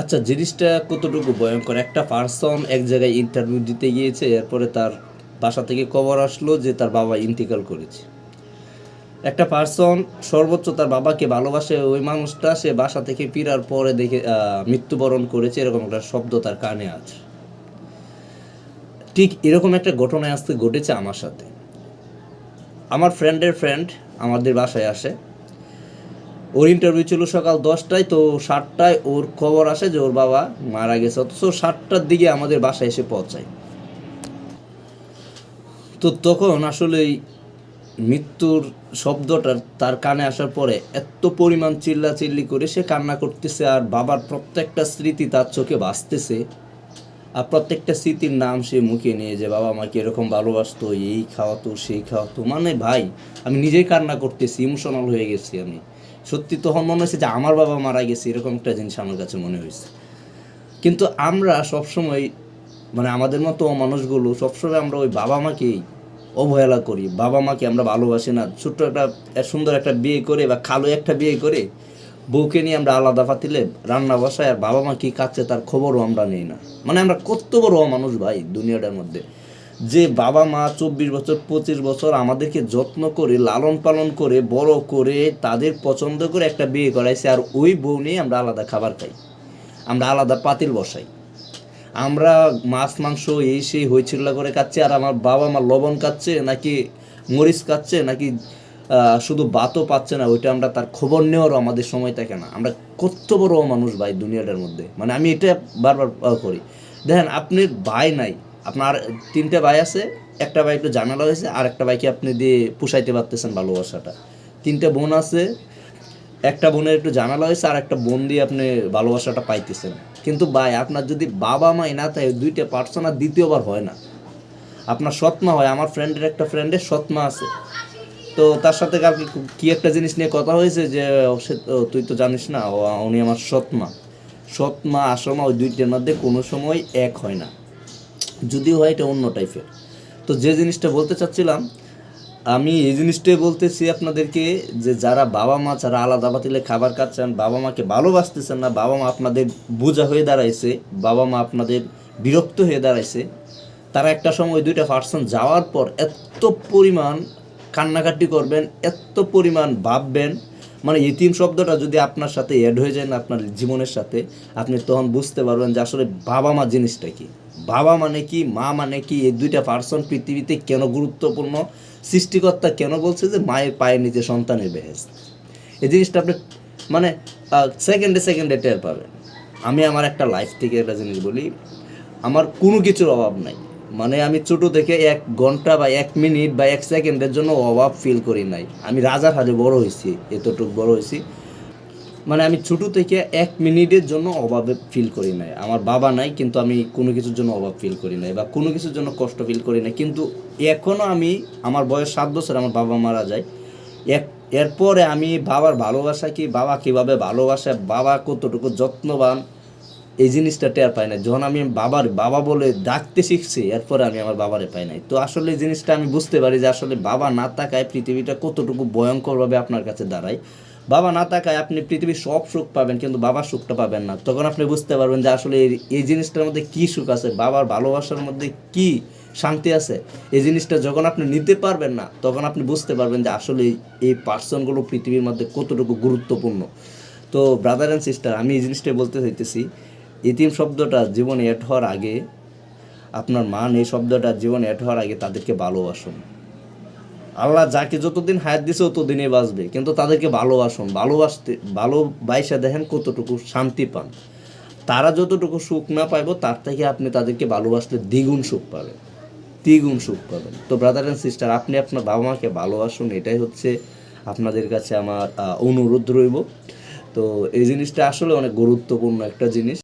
আচ্ছা জিনিসটা কতটুকু ভয়ঙ্কর? একটা পার্সন এক জায়গায় ইন্টারভিউ দিতে গিয়েছে, এরপরে তার বাসা থেকে খবর আসলো যে তার বাবা ইন্তিকাল করেছে। একটা পার্সন সর্বোচ্চ তার বাবাকে ভালোবাসে ওই মানুষটা, সে বাসা থেকে ফিরার পরে দেখে মৃত্যুবরণ করেছে, এরকম একটা শব্দ তার কানে আছে। ঠিক এরকম একটা ঘটনা আসতে ঘটেছে আমার সাথে। আমার ফ্রেন্ডের ফ্রেন্ড আমাদের বাসায় আসে। ওর ইন্টারভিউ ছিল সকাল দশটায়, তো সাতটায় ওর খবর আসে যে ওর বাবা মারা গেছে। অথচ সাতটার দিকে আমাদের বাসায় এসে পৌঁছায়। তো তখন আসলে মৃত্যুর শব্দটা তার কানে আসার পরে এত পরিমাণ চিল্লা চিল্লি করে সে কান্না করতেছে আর বাবার প্রত্যেকটা স্মৃতি তার চোখে বাঁচতেছে আর প্রত্যেকটা স্মৃতির নাম সে মুখে নিয়ে যে, বাবা আমাকে এরকম ভালোবাসতো? এই খাওয়াতো, সেই খাওয়াতো? মানে ভাই, আমি নিজেই কান্না করতেছি ইমোশনাল হয়ে গেছি আমি। সত্যি তখন মনে হয়েছে যে আমার বাবা মারা গেছে, এরকম একটা জিনিস আমার কাছে মনে হয়েছে। কিন্তু আমরা সবসময় মানে আমাদের মতো মানুষগুলো সবসময় আমরা ওই বাবা মাকেই অবহেলা করি। বাবা মাকে আমরা ভালোবাসি না। ছোট্ট একটা সুন্দর একটা বিয়ে করে বা কালো একটা বিয়ে করে বউকে নিয়ে আমরা আলাদা পাতিলে রান্না বসায় আর বাবা মা কি খাচ্ছে তার খবরও আমরা নেই না। মানে আমরা কত বড় মানুষ ভাই দুনিয়াটার মধ্যে। যে বাবা মা চব্বিশ বছর, পঁচিশ বছর আমাদেরকে যত্ন করে, লালন পালন করে, বড় করে তাদের পছন্দ করে একটা বিয়ে করাইছে আর ওই বউ নিয়ে আমরা আলাদা খাবার খাই। আমরা আলাদা পাতিল বসাই। আমরা মাছ, মাংস এই সেই হইচিল্লা করে খাচ্ছি আর আমার বাবা মা লবণ খাচ্ছে নাকি মরিচ খাচ্ছে নাকি শুধু বাতও পাচ্ছে না, ওইটা আমরা তার খবর নেওয়ারও আমাদের সময় থাকে না। আমরা কত বড় মানুষ ভাই দুনিয়াটার মধ্যে। মানে আমি এটা বারবার করি। দেখেন, আপনার ভাই নাই আপনার তিনটে ভাই আছে, একটা ভাই একটু জানালা হয়েছে, আর একটা ভাইকে আপনি দিয়ে পুষাইতে পারতেছেন ভালোবাসাটা। তিনটে বোন আছে, একটা বোনের একটু জানালা হয়েছে, আর একটা বোন দিয়ে আপনি ভালোবাসাটা পাইতেছেন। কিন্তু ভাই, আপনার যদি বাবা মাই না থাকে, দুইটা পার্সন দ্বিতীয়বার হয় না। আপনার সৎমা হয়, আমার ফ্রেন্ডের একটা ফ্রেন্ডের সৎমা আছে। তো তার সাথে কালকে কি একটা জিনিস নিয়ে কথা হয়েছে যে সে- তুই তো জানিস না উনি আমার সৎমা। সৎমা আসমা ওই দুইটার মধ্যে কোনো সময় এক হয় না। যদিও হয় এটা অন্য টাইপের তো যে জিনিসটা বলতে চাচ্ছিলাম, আমি এই জিনিসটাই বলতেছি আপনাদেরকে যে যারা বাবা মা যারা আলাদা পাতিলে খাবার খাচ্ছেন, বাবা মাকে ভালোবাসতেছেন না, বাবা মা আপনাদের বোঝা হয়ে দাঁড়াইছে, বাবা মা আপনাদের বিরক্ত হয়ে দাঁড়াইছে, তারা একটা সময় দুইটা পার্সন যাওয়ার পর এত পরিমাণ কান্নাকাটি করবেন, এত পরিমাণ ভাববেন মানে ইতিম শব্দটা যদি আপনার সাথে অ্যাড হয়ে যায় না, আপনার জীবনের সাথে, আপনি তখন বুঝতে পারবেন যে আসলে বাবা মা জিনিসটা কি। বাবা মানে কি, মা মানে কি, এই দুইটা পার্সন পৃথিবীতে কেন গুরুত্বপূর্ণ? সৃষ্টিকর্তা কেন বলছে যে মায়ের পায়ের নিচে সন্তানের বেহেস এই জিনিসটা আপনি মানে সেকেন্ডে সেকেন্ডে টের পাবেন। আমি আমার একটা লাইফ থেকে একটা জিনিস বলি, আমার কোনো কিছুর অভাব নাই। মানে আমি ছোট থেকে এক ঘণ্টা বা এক মিনিট বা এক সেকেন্ডের জন্য অভাব ফিল করি নাই। আমি রাজার হাজে বড় হয়েছি, এতটুকু বড় হয়েছি। মানে আমি ছোট থেকে এক মিনিটের জন্য অভাবে ফিল করি নাই। আমার বাবা নাই, কিন্তু আমি কোনো কিছুর জন্য অভাব ফিল করি নাই বা কোনো কিছুর জন্য কষ্ট ফিল করি নাই। কিন্তু এখনও আমি, আমার বয়স সাত বছর, আমার বাবা মারা যায়। এক, এরপরে আমি বাবার ভালোবাসা কি, বাবা কীভাবে ভালোবাসে, বাবা কতটুকু যত্নবান, এই জিনিসটা টের পাই না যখন আমি বাবার, বাবা বলে ডাকতে শিখছি, এরপরে আমি আমার বাবারে পাই নাই। তো আসলে জিনিসটা আমি বুঝতে পারি যে আসলে বাবা না থাকায় পৃথিবীটা কতটুকু ভয়ঙ্করভাবে আপনার কাছে দাঁড়ায়। বাবা না থাকায় আপনি পৃথিবীর সব সুখ পাবেন, কিন্তু বাবার সুখটা পাবেন না। তখন আপনি বুঝতে পারবেন যে আসলে এই- জিনিসটার মধ্যে কি সুখ আছে, বাবার ভালোবাসার মধ্যে কি শান্তি আছে। এই জিনিসটা যখন আপনি নিতে পারবেন না, তখন আপনি বুঝতে পারবেন যে আসলে এই- পার্সনগুলো পৃথিবীর মধ্যে কতটুকু গুরুত্বপূর্ণ। তো ব্রাদার অ্যান্ড সিস্টার আমি এই জিনিসটাই বলতে চাইতেছি, ইতিম শব্দটা জীবনে এড হওয়ার আগে আপনার মান এই শব্দটা জীবনে এড হওয়ার আগে তাদেরকে ভালোবাসুন। আল্লাহ যাকে যতদিন হায়াত দিছে ততদিনই বাঁচবে। কিন্তু তাদেরকে ভালোবাসুন। ভালোবাসতে ভালোবাসা দেখেন কতটুকু শান্তি পান। তারা যতটুকু সুখ না পাইব, তার থেকে আপনি তাদেরকে ভালোবাসলে দ্বিগুণ সুখ পাবেন। দ্বিগুণ সুখ পাবেন। তো ব্রাদার অ্যান্ড সিস্টার আপনি আপনার বাবা মাকে ভালোবাসুন, এটাই হচ্ছে আপনাদের কাছে আমার অনুরোধ রইব। তো এই জিনিসটা আসলে অনেক গুরুত্বপূর্ণ একটা জিনিস।